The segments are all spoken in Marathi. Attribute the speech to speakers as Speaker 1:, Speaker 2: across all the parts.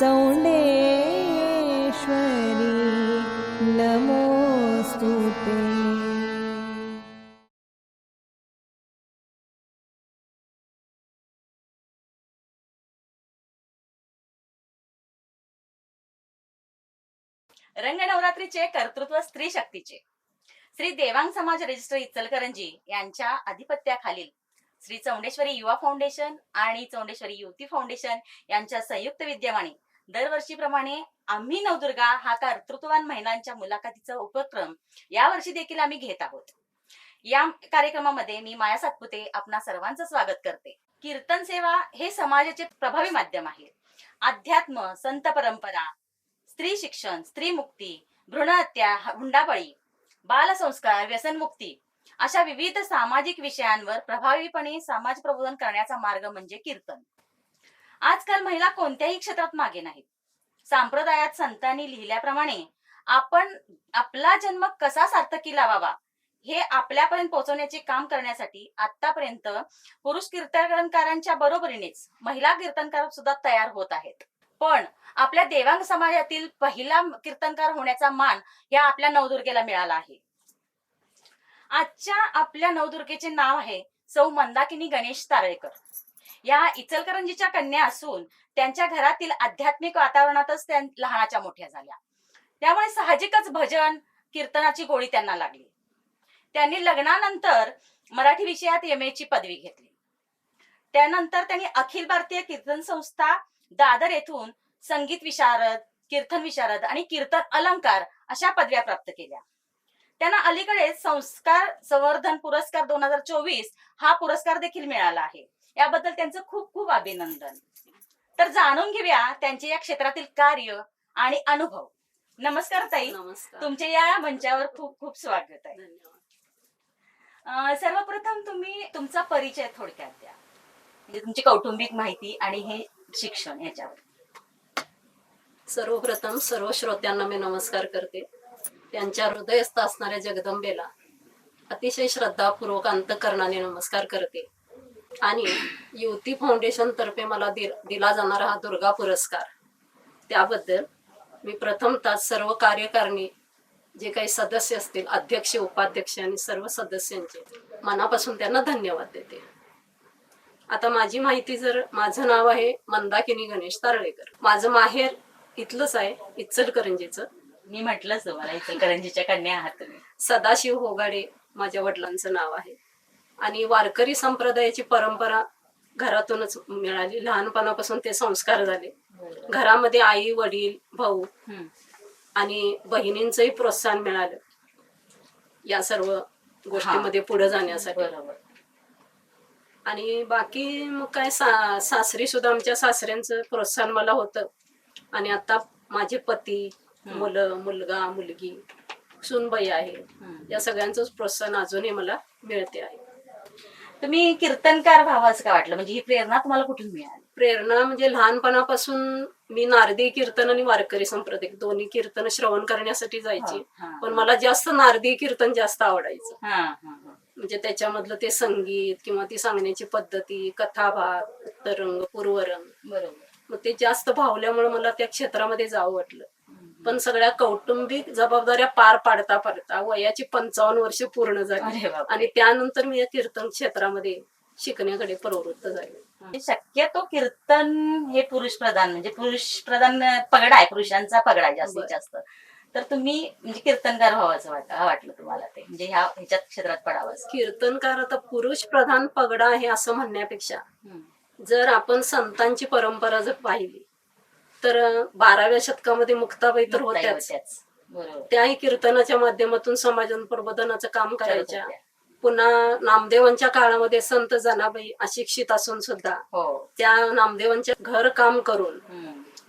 Speaker 1: चौंडेश्वरी नमोऽस्तु ते।
Speaker 2: रंगनवरात्रीचे कर्तृत्व स्त्री शक्तीचे. श्री देवांग समाज रजिस्टर इचलकरंजी यांच्या अधिपत्याखालील श्री चौंडेश्वरी युवा फाउंडेशन आणि चौंडेश्वरी युवती फाउंडेशन यांच्या संयुक्त विद्यमाने दरवर्षीप्रमाणे आम्ही नवदुर्गा हा कर्तृत्ववान महिलांच्या मुलाखतीचा उपक्रम यावर्षी देखील आम्ही घेत आहोत. या कार्यक्रमामध्ये मी माया सातपुते आपणा सर्वांचं स्वागत करते. कीर्तन सेवा हे समाजाचे प्रभावी माध्यम आहे. अध्यात्म संत परंपरा स्त्री शिक्षण स्त्री मुक्ती भ्रूणहत्या हुंडाबळी बालसंस्कार व्यसनमुक्ती अशा विविध सामाजिक विषयांवर प्रभावीपणे समाज प्रबोधन करण्याचा मार्ग म्हणजे कीर्तन. आजकाल महिला कोणत्याही क्षेत्रात मागे नाहीत. संप्रदायात संतांनी लिहिल्याप्रमाणे आपण आपला जन्म कसा सार्थकी लावावा हे आपल्यापर्यंत पोहोचवण्याचे काम करण्यासाठी आतापर्यंत पुरुष कीर्तनकारांच्या बरोबरीनेच महिला कीर्तनकार सुद्धा तयार होत आहेत. पण आपल्या देवांग समाजातील पहिला कीर्तनकार होण्याचा मान या आपल्या नवदुर्गेला मिळाला आहे. आजच्या आपल्या नवदुर्गेचे नाव आहे सौ मंदाकिनी गणेश तारळेकर. या इचलकरंजीच्या कन्या असून त्यांच्या घरातील आध्यात्मिक वातावरणातच त्या लहानाच्या मोठ्या झाल्या. त्यामुळे साहजिकच भजन कीर्तनाची गोळी त्यांना लागली. त्यांनी लग्नानंतर मराठी विषयात एम ची पदवी घेतली. त्यानंतर त्यांनी अखिल भारतीय कीर्तन संस्था दादर येथून संगीत विशारद कीर्तन विशारद आणि कीर्तन अलंकार अशा पदव्या प्राप्त केल्या. त्यांना अलीकडे संस्कार संवर्धन पुरस्कार दोन हजार चोवीस हा पुरस्कार देखील मिळाला आहे. याबद्दल त्यांचं खूप खूप अभिनंदन. तर जाणून घेऊया त्यांचे या क्षेत्रातील कार्य आणि अनुभव. नमस्कार ताई.
Speaker 3: नमस्कार.
Speaker 2: तुमचे या मंचावर खूप खूप स्वागत आहे.
Speaker 3: धन्यवाद.
Speaker 2: सर्वप्रथम तुम्ही तुमचा परिचय थोडक्यात द्या. म्हणजे तुमची कौटुंबिक माहिती आणि हे शिक्षण याच्यावर
Speaker 3: सर्वप्रथम सर्व श्रोत्यांना मी नमस्कार करते. त्यांच्या हृदयस्थ असणाऱ्या जगदंबेला अतिशय श्रद्धापूर्वक अंतकरणाने नमस्कार करते. आणि युवती फाउंडेशन तर्फे मला दिला जाणारा हा दुर्गा पुरस्कार. त्याबद्दल मी प्रथमतः सर्व कार्यकारिणी जे काही सदस्य असतील अध्यक्ष उपाध्यक्ष आणि सर्व सदस्यांचे मनापासून त्यांना धन्यवाद देते. आता माझी माहिती जर माझं नाव आहे मंदाकिनी गणेश तारळेकर. माझं माहेर इथलंच आहे इचलकरंजीचं.
Speaker 2: मी म्हटलंच तुम्हाला इचलकरंजीच्या कन्या आहात
Speaker 3: सदाशिव होगाडे माझ्या वडिलांचं नाव आहे. आणि वारकरी संप्रदायाची परंपरा घरातूनच मिळाली. लहानपणापासून ते संस्कार झाले. घरामध्ये आई वडील भाऊ. आणि बहिणींचंही प्रोत्साहन मिळालं. या सर्व गोष्टीमध्ये पुढे जाण्यासाठी. आणि बाकी मग काय सा सासरी सुद्धा आमच्या सासऱ्यांचं प्रोत्साहन मला होतं. आणि आता माझे पती मुलं मुलगा मुलगी सुनबाई आहे. या सगळ्यांचंच प्रोत्साहन अजूनही मला मिळते आहे.
Speaker 2: तुम्ही कीर्तनकार व्हावं असं का वाटलं? म्हणजे ही प्रेरणा तुम्हाला कुठून मिळाली?
Speaker 3: प्रेरणा म्हणजे लहानपणापासून मी नारदी कीर्तन आणि वारकरी संप्रदाय दोन्ही कीर्तन श्रवण करण्यासाठी जायची.
Speaker 2: हा.
Speaker 3: पण मला जास्त नारदी कीर्तन जास्त आवडायचं.
Speaker 2: हा, हा, हा.
Speaker 3: म्हणजे त्याच्यामधलं ते संगीत किंवा ती सांगण्याची पद्धती कथाभाग उत्तरंग पूर्वरंग.
Speaker 2: बरोबर.
Speaker 3: मग ते जास्त भावल्यामुळे मला त्या क्षेत्रामध्ये जावं वाटलं. पण सगळ्या कौटुंबिक जबाबदाऱ्या पार पाडता पाडता वयाची पंचावन्न वर्ष पूर्ण झाली. आणि त्यानंतर मी या कीर्तन क्षेत्रामध्ये शिकण्याकडे प्रवृत्त झाले
Speaker 2: म्हणजे शक्यतो कीर्तन हे पुरुष प्रधान म्हणजे पुरुष प्रधान पगडा आहे पुरुषांचा पगडा आहे जास्तीत. जास्त तर तुम्ही म्हणजे कीर्तनकार व्हावंच वाट वाटलं तुम्हाला ते म्हणजे ह्या ह्याच्यात क्षेत्रात पडावं.
Speaker 3: कीर्तनकार आता पुरुष प्रधान पगडा आहे असं म्हणण्यापेक्षा. जर आपण संतांची परंपरा जर पाहिली तर बाराव्या शतकामध्ये मुक्ताबाई तर होत्याच.
Speaker 2: बरोबर
Speaker 3: त्याही कीर्तनाच्या माध्यमातून समाजन प्रबोधनाचं काम करायच्या
Speaker 2: होत्या.
Speaker 3: पुन्हा नामदेवांच्या काळामध्ये संत जनाबाई अशिक्षित असून सुद्धा
Speaker 2: हो
Speaker 3: त्या नामदेवांच्या घर काम करून.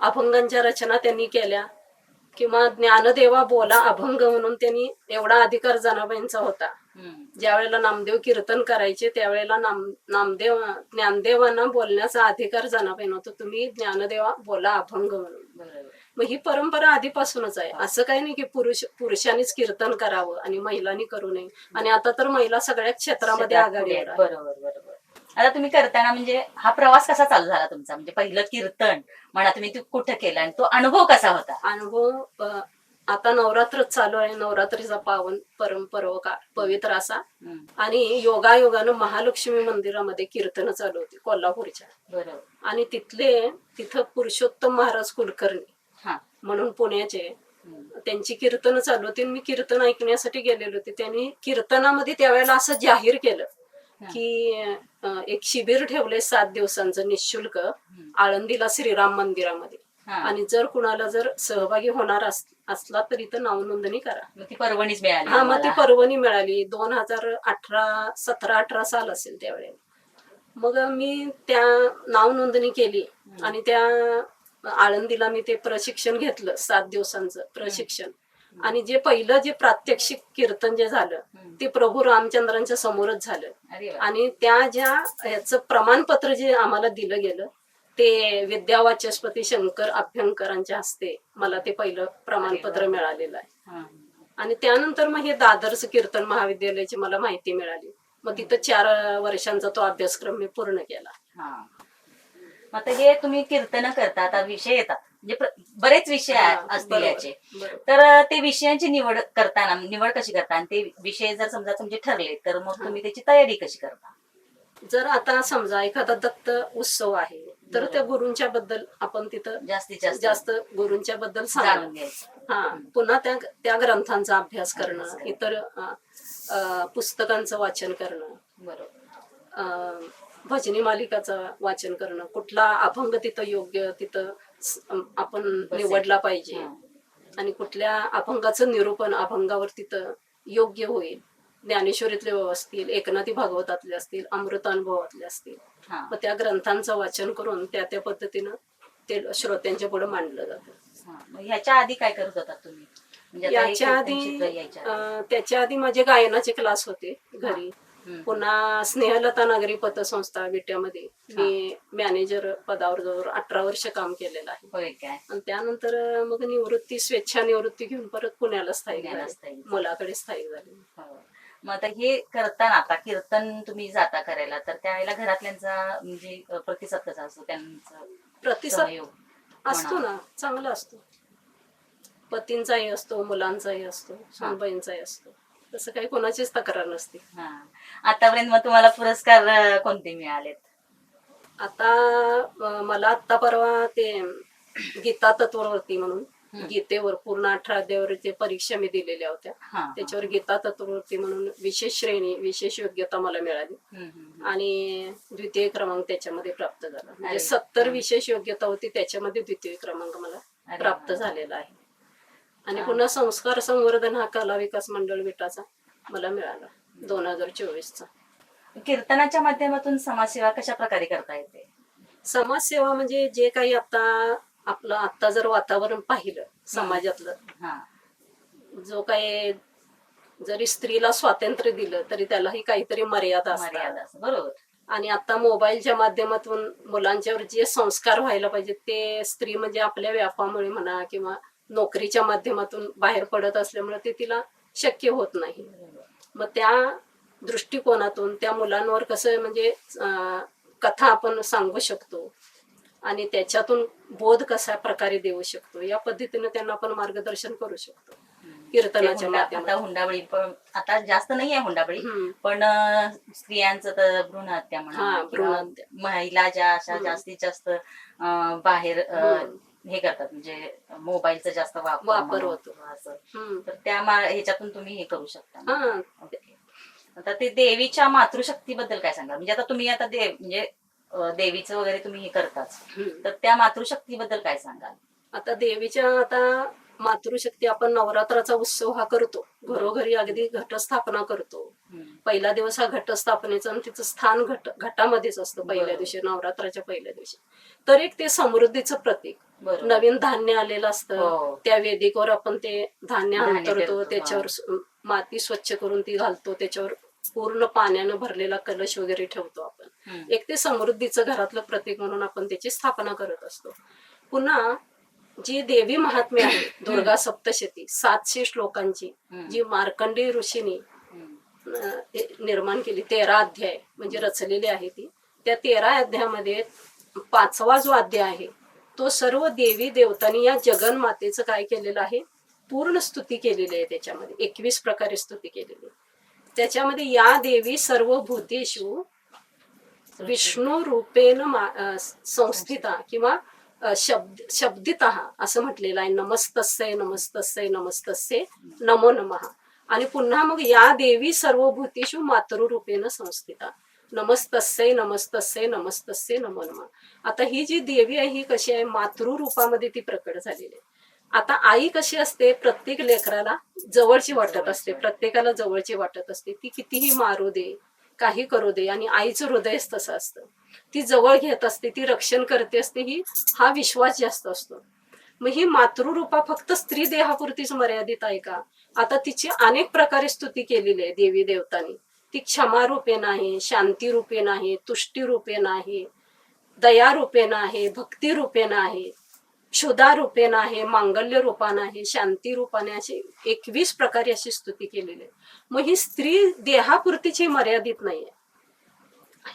Speaker 3: अभंगांच्या रचना त्यांनी केल्या किंवा ज्ञानदेवा बोला अभंग म्हणून त्यांनी एवढा अधिकार जनाबाईंचा होता. ज्या वेळेला नामदेव कीर्तन करायचे त्यावेळेला नाम नामदेव ज्ञानदेवांना बोलण्याचा अधिकार जनाबाईंना होता. तुम्ही ज्ञानदेवा बोला अभंग म्हणून.
Speaker 2: बरोबर.
Speaker 3: मग ही परंपरा आधीपासूनच आहे. असं काही नाही की पुरुष पुरुषांनीच कीर्तन करावं आणि महिलांनी करू नये. आणि आता तर महिला सगळ्या क्षेत्रामध्ये आघाडीवर
Speaker 2: बरोबर. आता तुम्ही करताना म्हणजे हा प्रवास कसा चालू झाला तुमचा? म्हणजे पहिलं कीर्तन म्हणा तुम्ही ते कुठं केलं आणि तो अनुभव कसा होता?
Speaker 3: अनुभव अ, आता नवरात्र चालू आहे. नवरात्रीचा पावन परम पर्व का पवित्र असा.
Speaker 2: हम्म,
Speaker 3: आणि योगायोगानं महालक्ष्मी मंदिरामध्ये कीर्तन चालू होती कोल्हापूरच्या.
Speaker 2: बरोबर.
Speaker 3: आणि तिथले तिथं पुरुषोत्तम महाराज कुलकर्णी
Speaker 2: हा.
Speaker 3: म्हणून पुण्याचे
Speaker 2: हम्म,
Speaker 3: त्यांची कीर्तन चालू होती. आणि मी कीर्तन ऐकण्यासाठी गेलेले होते. त्यांनी कीर्तनामध्ये त्यावेळेला असं जाहीर केलं. की अं, एक शिबिर ठेवले सात दिवसांचं निशुल्क आळंदीला श्रीराम मंदिरामध्ये.
Speaker 2: हा.
Speaker 3: आणि जर कुणाला जर सहभागी होणार अस- असला तर इथं नाव नोंदणी करा.
Speaker 2: मग ती परवणीच मिळाली
Speaker 3: हा मग ती
Speaker 2: तुम्हाला.
Speaker 3: परवणी मिळाली. दोन हजार अठरा सतरा अठरा साल असेल त्यावेळेला. मग मी त्या नाव नोंदणी केली आणि त्या आळंदीला मी ते प्रशिक्षण घेतलं सात दिवसांचं प्रशिक्षण. आणि जे पहिलं जे प्रात्यक्षिक कीर्तन जे झालं. ते प्रभू रामचंद्रांच्या समोरच झालं. आणि त्या ज्या याचं प्रमाणपत्र जे आम्हाला दिलं गेलं ते विद्यावाचस्पती शंकर अभ्यंकरांच्या हस्ते मला ते पहिलं प्रमाणपत्र मिळालेलं आहे. आणि त्यानंतर मग हे दादरचं कीर्तन महाविद्यालयाची मला माहिती मिळाली. मग तिथं चार वर्षांचा तो अभ्यासक्रम मी पूर्ण केला.
Speaker 2: आता हे तुम्ही कीर्तन करता आता विषय येतात. म्हणजे बरेच विषय असतील याचे. तर ते विषयांची निवड करताना निवड कशी करता? आणि ते विषय जर समजा तुमचे ठरले तर मग तुम्ही त्याची तयारी कशी करता?
Speaker 3: जर आता समजा एखादा दत्त उत्सव आहे तर त्या गुरूंच्या बद्दल आपण तिथं
Speaker 2: जास्तीत जास्त
Speaker 3: जास्त गुरूंच्या बद्दल
Speaker 2: जाणून
Speaker 3: सांगा
Speaker 2: घ्यायचं.
Speaker 3: हा पुन्हा त्या त्या ग्रंथांचा अभ्यास करणं. इतर पुस्तकांचं वाचन करणं.
Speaker 2: बरोबर.
Speaker 3: भजनी मालिकाचं वाचन करणं कुठला अभंग तिथं योग्य तिथं स- आपण. निवडला पाहिजे
Speaker 2: हा.
Speaker 3: आणि कुठल्या अभंगाचं निरूपण अभंगावर तिथं योग्य होईल ज्ञानेश्वरीतले असतील एकनाथी भागवतातले असतील अमृतानुभवातले असतील
Speaker 2: हा
Speaker 3: मग त्या ग्रंथांचं वाचन करून त्या त्या पद्धतीनं ते श्रोत्यांच्या पुढे मांडलं जातं
Speaker 2: हा. मग ह्याच्या आधी काय करत होता तुम्ही म्हणजे आता हे
Speaker 3: याच्या
Speaker 2: कीर्तन
Speaker 3: आधी
Speaker 2: चित्र यायच्या आधी.
Speaker 3: अं, त्याच्या आधी माझे गायनाचे क्लास होते घरी. पुन्हा स्नेहलता नागरी पतसंस्था विट्यामध्ये मी मॅनेजर पदावर जवळ अठरा वर्ष काम केलेलं आहे. आणि त्यानंतर मग निवृत्ती स्वेच्छा निवृत्ती घेऊन परत पुण्याला स्थायिक झाले. मुलाकडे स्थायिक झाले.
Speaker 2: हो. मग आता हे करताना आता कीर्तन तुम्ही जाता करायला तर त्यावेळेला घरातल्यांचा म्हणजे प्रतिसाद कसा असतो? त्यांचा
Speaker 3: प्रतिसाद असतो ना चांगला असतो. पतींचाही असतो मुलांचाही असतो सुनबाईंचाही असतो. तसं काही कोणाचीच तक्रार नसते
Speaker 2: हा आतापर्यंत मग तुम्हाला पुरस्कार अ, कोणते मिळालेत
Speaker 3: आता अं, मला आत्ता परवा ते गीता तत्ववरती म्हणून. गीतेवर पूर्ण अठरा अध्यायावरच्या परीक्षा मी दिलेल्या होत्या
Speaker 2: हा, हा.
Speaker 3: त्याच्यावर गीता तत्ववरती म्हणून विशेष श्रेणी विशेष योग्यता मला मिळाली
Speaker 2: हम्म, हम्म,
Speaker 3: आणि द्वितीय क्रमांक त्याच्यामध्ये प्राप्त झाला म्हणजे. सत्तर विशेष योग्यता होती त्याच्यामध्ये द्वितीय क्रमांक मला
Speaker 2: अरे
Speaker 3: प्राप्त. झालेला आहे आणि. पुन्हा संस्कार संवर्धन हा कला विकास मंडळ विटाचा मला मिळाला दोन हजार चोवीसचा.
Speaker 2: कीर्तनाच्या माध्यमातून समाजसेवा कशा प्रकारे करता येते?
Speaker 3: समाजसेवा म्हणजे जे काही आता आपलं आता जर वातावरण पाहिलं समाजातलं जो काही जरी स्त्रीला स्वातंत्र्य दिलं तरी त्यालाही काहीतरी मर्यादा
Speaker 2: बरोबर.
Speaker 3: आणि आता मोबाईलच्या माध्यमातून मुलांच्यावर जे संस्कार व्हायला पाहिजे ते स्त्री म्हणजे आपल्या व्यापामुळे म्हणा किंवा नोकरीच्या माध्यमातून बाहेर पडत असल्यामुळे ते तिला शक्य होत नाही मग त्या दृष्टिकोनातून त्या मुलांवर कसं म्हणजे कथा आपण सांगू शकतो आणि त्याच्यातून बोध कशा प्रकारे देऊ शकतो या पद्धतीने त्यांना आपण मार्गदर्शन करू शकतो कीर्तनाच्या
Speaker 2: आता हुंडाबळी पण आता जास्त नाही आहे हुंडाबळी. पण स्त्रियांचं तर भ्रूण हत्या म्हणा
Speaker 3: भ्रूणहत्या.
Speaker 2: महिला ज्या अशा. जास्तीत जास्त बाहेर. हे करतात म्हणजे मोबाईलचा जास्त वापर
Speaker 3: होतो.
Speaker 2: असं. तर त्या ह्याच्यातून तुम्ही हे करू शकता
Speaker 3: हा.
Speaker 2: आता ते देवीच्या मातृशक्तीबद्दल काय सांगा म्हणजे आता तुम्ही आता देव म्हणजे देवीचं वगैरे तुम्ही हे करताच. तर त्या मातृशक्तीबद्दल काय सांगाल
Speaker 3: आता देवीच्या आता मातृशक्ती आपण नवरात्राचा उत्सव हा करतो घरोघरी अगदी घटस्थापना करतो. पहिला दिवस हा घटस्थापनेचा आणि तिचं स्थान घट घटामध्येच असतं पहिल्या. दिवशी नवरात्राच्या पहिल्या दिवशी. तर एक ते समृद्धीचं प्रतीक. नवीन धान्य आलेलं असतं.
Speaker 2: हो.
Speaker 3: त्या वेदिकेवर आपण ते धान्य अंतरतो त्याच्यावर माती स्वच्छ करून ती घालतो त्याच्यावर पूर्ण पाण्यानं भरलेला कलश वगैरे ठेवतो आपण. एक ते समृद्धीचं घरातलं प्रतीक म्हणून आपण त्याची स्थापना करत असतो. पुन्हा जी देवी महात्म्य आहे दुर्गा सप्तशती सातशे श्लोकांची. जी मार्कंडी ऋषीने निर्माण केली. तेरा अध्याय म्हणजे रचलेली आहे ती. त्या तेरा अध्यायामध्ये पाचवा जो अध्याय आहे तो सर्व देवी देवतांनी या जगन्मातेचं काय केलेलं आहे? पूर्ण स्तुती केलेली आहे त्याच्यामध्ये. एकवीस प्रकारे स्तुती केलेली आहे. त्याच्यामध्ये या देवी सर्व भूतेषु विष्णू रूपेन संस्थिता किंवा शब्द शब्दित असं म्हटलेलं आहे. नमस्तस्य नमस्तस्य नमस्तस्य नमो नमः. आणि पुन्हा मग या देवी सर्व मातृरूपेनं संस्थिता. नमस्तस्य नमस्तस्य नमस्तस्य नमो नमा. आता ही जी देवी आहे ही कशी आहे? मातृरूपामध्ये ती प्रकट झालेली आहे. आता आई कशी असते? प्रत्येक लेकराला जवळची वाटत असते. प्रत्येकाला जवळची वाटत असते. ती कितीही मारू दे काही करू दे आणि आईचं हृदयच तसं असतं. ती जवळ घेत असते ती रक्षण करते असते ही हा विश्वास जास्त असतो. मग ही मातृरूपा फक्त स्त्री देहापुरतीच मर्यादित आहे का? आता तिची अनेक प्रकारे स्तुती केलेली आहे देवी देवतांनी. ती क्षमा रूपे नाही शांती रूपे नाही तुष्टी रूपे नाही दया रूपेण आहे भक्ती रूपेण आहे क्षुधा रूपेण आहे मांगल्य रूपानं आहे शांती रूपाने अशी एकवीस प्रकारे अशी स्तुती केलेली आहे. मग ही स्त्री देहापुरतीची मर्यादित नाहीये.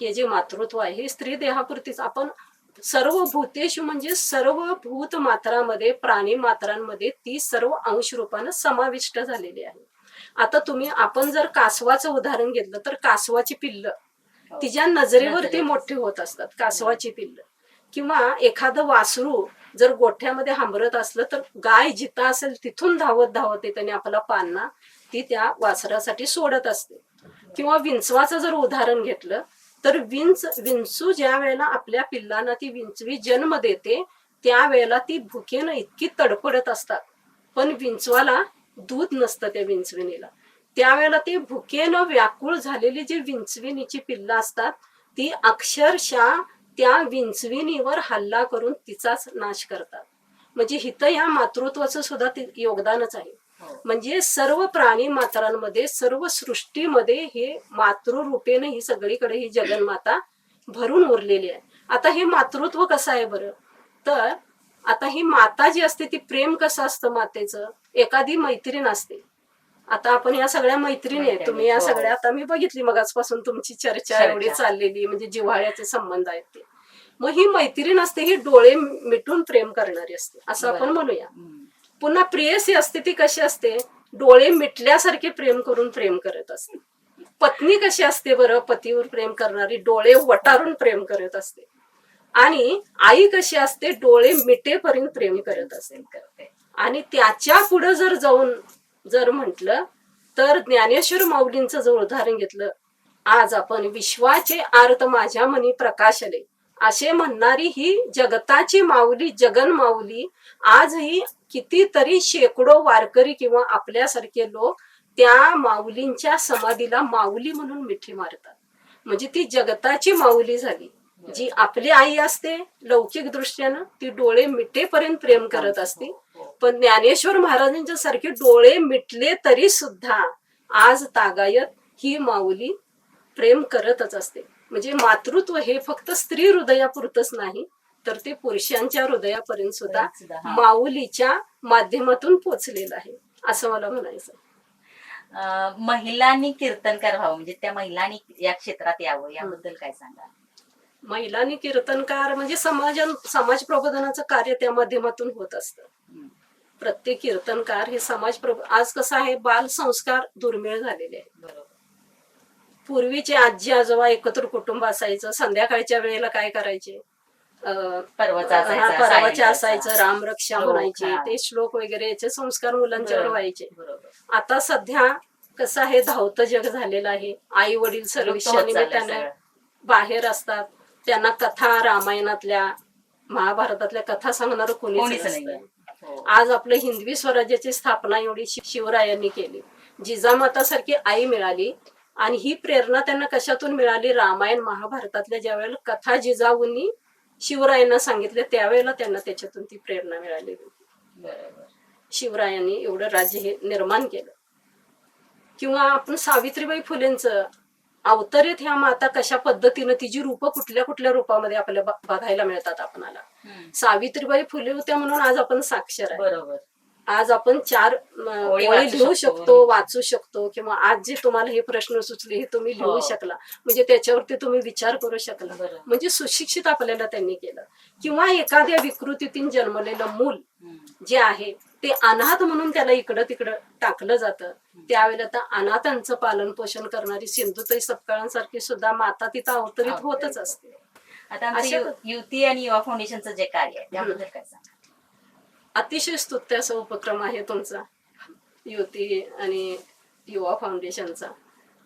Speaker 3: हे जे मातृत्व आहे हे स्त्री देहापुरतीच. आपण सर्व भूतेषु म्हणजे सर्व भूत मात्रामध्ये प्राणी मात्रांमध्ये ती सर्व अंश रूपानं समाविष्ट झालेली आहे. आता तुम्ही आपण जर कासवाचं उदाहरण घेतलं तर कासवाची पिल्ल तिच्या नजरेवरती
Speaker 2: नजरेवर.
Speaker 3: मोठी होत असतात कासवाची पिल्ल. किंवा एखादं वासरू जर गोठ्यामध्ये हांबरत असलं तर गाय जिथं असेल तिथून धावत धावत येते आणि आपला पान्ना ती त्या वासरासाठी सोडत असते. किंवा विंचवाचं जर उदाहरण घेतलं तर विंच विंचू ज्या वेळेला आपल्या पिल्लांना ती विंचवी जन्म देते त्यावेळेला ती भुकेनं इतकी तडफडत असतात. पण विंचवाला दूध नसतं त्या विंचविणीला. त्यावेळेला ती भुकेनं व्याकुळ झालेली जी विंचविणीची पिल्लं असतात ती अक्षरशः त्या विंचविणीवर हल्ला करून तिचाच नाश करतात. म्हणजे हिथं या मातृत्वाचं सुद्धा योगदानच आहे. म्हणजे सर्व प्राणी मात्रांमध्ये सर्व सृष्टीमध्ये हे मातृरूपेने ही सगळीकडे ही जगन्माता भरून उरलेली आहे आता हे मातृत्व कसं आहे बरं तर आता ही माता जी असते ती प्रेम कसं असतं मातेचं एखादी मैत्रीण असते आता आपण या सगळ्या मैत्रिणी आहेत तुम्ही या
Speaker 2: हो.
Speaker 3: सगळ्या आता मी बघितली मगाचपासून तुमची चर्चा. एवढी चाललेली म्हणजे जिव्हाळ्याचे संबंध आहेत ते मग ही मैत्रीण असते ही डोळे मिटून प्रेम करणारी असते असं आपण. म्हणूया. पुन्हा प्रियसी असते ती कशी असते? डोळे मिटल्यासारखे प्रेम करून प्रेम करत असते. पत्नी कशी असते बरं? पतीवर प्रेम करणारी डोळे वटारून प्रेम करत असते. आणि आई कशी असते? डोळे मिटेपर्यंत प्रेम करत असेल
Speaker 2: करते
Speaker 3: आणि त्याच्या पुढे जर जाऊन जर म्हंटल तर ज्ञानेश्वर माऊलींचं जर उदाहरण घेतलं आज आपण विश्वाचे आर्त माझ्या मनी प्रकाशले. असे म्हणणारी ही जगताची माऊली जगन माऊली आजही कितीतरी शेकडो वारकरी किंवा आपल्यासारखे लोक त्या माऊलींच्या समाधीला माऊली म्हणून मिठी मारतात. म्हणजे ती जगताची माऊली झाली. जी आपली आई असते लौकिक दृष्ट्यानं ती डोळे मिटेपर्यंत प्रेम करत असते. पण ज्ञानेश्वर महाराजांच्या सारखे डोळे मिटले तरी सुद्धा आज तागायत ही माऊली प्रेम करतच असते. म्हणजे मातृत्व हे फक्त स्त्री हृदयापुरतच नाही तर ते पुरुषांच्या हृदयापर्यंत सुद्धा. माऊलीच्या माध्यमातून पोचलेलं आहे असं मला म्हणायचं
Speaker 2: महिलांनी कीर्तनकार व्हावं म्हणजे त्या महिलांनी या क्षेत्रात यावं याबद्दल काय सांगा
Speaker 3: महिलांनी कीर्तनकार म्हणजे समाज समाज प्रबोधनाचं कार्य त्या माध्यमातून होत असतं. प्रत्येक कीर्तनकार हे समाज प्रब आज कसं आहे बाल संस्कार दुर्मिळ झालेले आहेत.
Speaker 2: बरोबर.
Speaker 3: पूर्वीचे आजी आजोबा एकत्र कुटुंब असायचं संध्याकाळच्या वेळेला काय करायचे?
Speaker 2: पर्वाचा
Speaker 3: हा,
Speaker 2: असायचा,
Speaker 3: रामरक्षा
Speaker 2: श्लोक,
Speaker 3: म्हणायचे
Speaker 2: हा.
Speaker 3: ते श्लोक वगैरे याचे संस्कार मुलांच्यावर. व्हायचे आता सध्या कसं आहे धावतं जग झालेलं आहे आई वडील निमित्तानं
Speaker 2: सगळं.
Speaker 3: बाहेर असतात त्यांना कथा रामायणातल्या महाभारतातल्या कथा सांगणार कोणीच.
Speaker 2: नाहीये हो.
Speaker 3: आज आपलं हिंदवी स्वराज्याची स्थापना एवढी शिवरायांनी केली जिजामातासारखी आई मिळाली आणि ही प्रेरणा त्यांना कशातून मिळाली रामायण महाभारतातल्या ज्या वेळेला कथा जिजाऊंनी शिवरायांना सांगितल्या त्यावेळेला त्यांना त्याच्यातून ती प्रेरणा मिळाली.
Speaker 2: बरोबर.
Speaker 3: शिवरायांनी एवढं राज्य हे निर्माण केलं. किंवा आपण सावित्रीबाई फुलेंचं अवतरित ह्या माता कशा पद्धतीनं तिची रूप कुठल्या कुठल्या रूपामध्ये आपल्याला बघायला मिळतात आपणाला. सावित्रीबाई फुले होत्या म्हणून आज आपण साक्षर आहे.
Speaker 2: बरोबर.
Speaker 3: आज आपण चार
Speaker 2: ओळी
Speaker 3: लिहू
Speaker 2: शकतो.
Speaker 3: वाचू शकतो किंवा आज जे तुम्हाला हे प्रश्न सुचले हे तुम्ही लिहू
Speaker 2: हो.
Speaker 3: शकला म्हणजे त्याच्यावरती तुम्ही विचार करू शकला. म्हणजे सुशिक्षित आपल्याला त्यांनी केलं किंवा एखाद्या विकृतीतून जन्मलेलं मूल. जे आहे ते अनाथ म्हणून त्याला इकडं तिकडं टाकलं जातं त्यावेळेला तर अनाथांचं पालन पोषण करणारी सिंधुताई सपकाळांसारखी सुद्धा माता तिथं अवतरित होतच असते
Speaker 2: आता युती आणि युवा फाउंडेशनचं जे कार्य आहे त्याबद्दल काय सांगा
Speaker 3: अतिशय स्तुत्य असा उपक्रम आहे तुमचा युती आणि युवा फाउंडेशनचा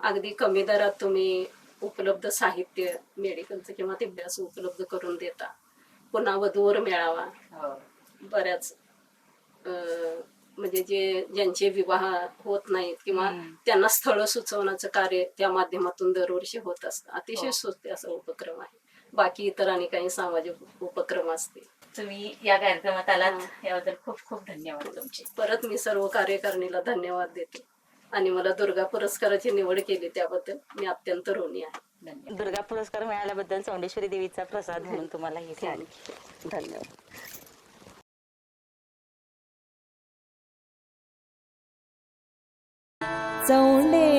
Speaker 3: अगदी कमी दरात तुम्ही उपलब्ध साहित्य मेडिकलचं किंवा ते अभ्यास उपलब्ध करून देता पुन्हा वधूवर मेळावा
Speaker 2: हो.
Speaker 3: बऱ्याच म्हणजे जे ज्यांचे विवाह होत नाहीत किंवा. त्यांना स्थळ सुचवण्याचं कार्य त्या माध्यमातून दरवर्षी होत असतं अतिशय
Speaker 2: हो.
Speaker 3: स्तुत्य असा उपक्रम आहे बाकी इतर आणि काही सामाजिक उपक्रम असतील.
Speaker 2: तुम्ही या कार्यक्रमात आलात. याबद्दल खूप खूप धन्यवाद तुमचे.
Speaker 3: परत मी सर्व कार्यकारिणीला धन्यवाद देते. आणि मला दुर्गा पुरस्काराची निवड केली त्याबद्दल मी अत्यंत ऋणी आहे.
Speaker 2: धन्यवाद.
Speaker 4: दुर्गा पुरस्कार मिळाल्याबद्दल चौंडेश्वरी देवीचा प्रसाद म्हणून तुम्हाला ही
Speaker 3: धन्यवाद.
Speaker 1: चौंडेश्वरी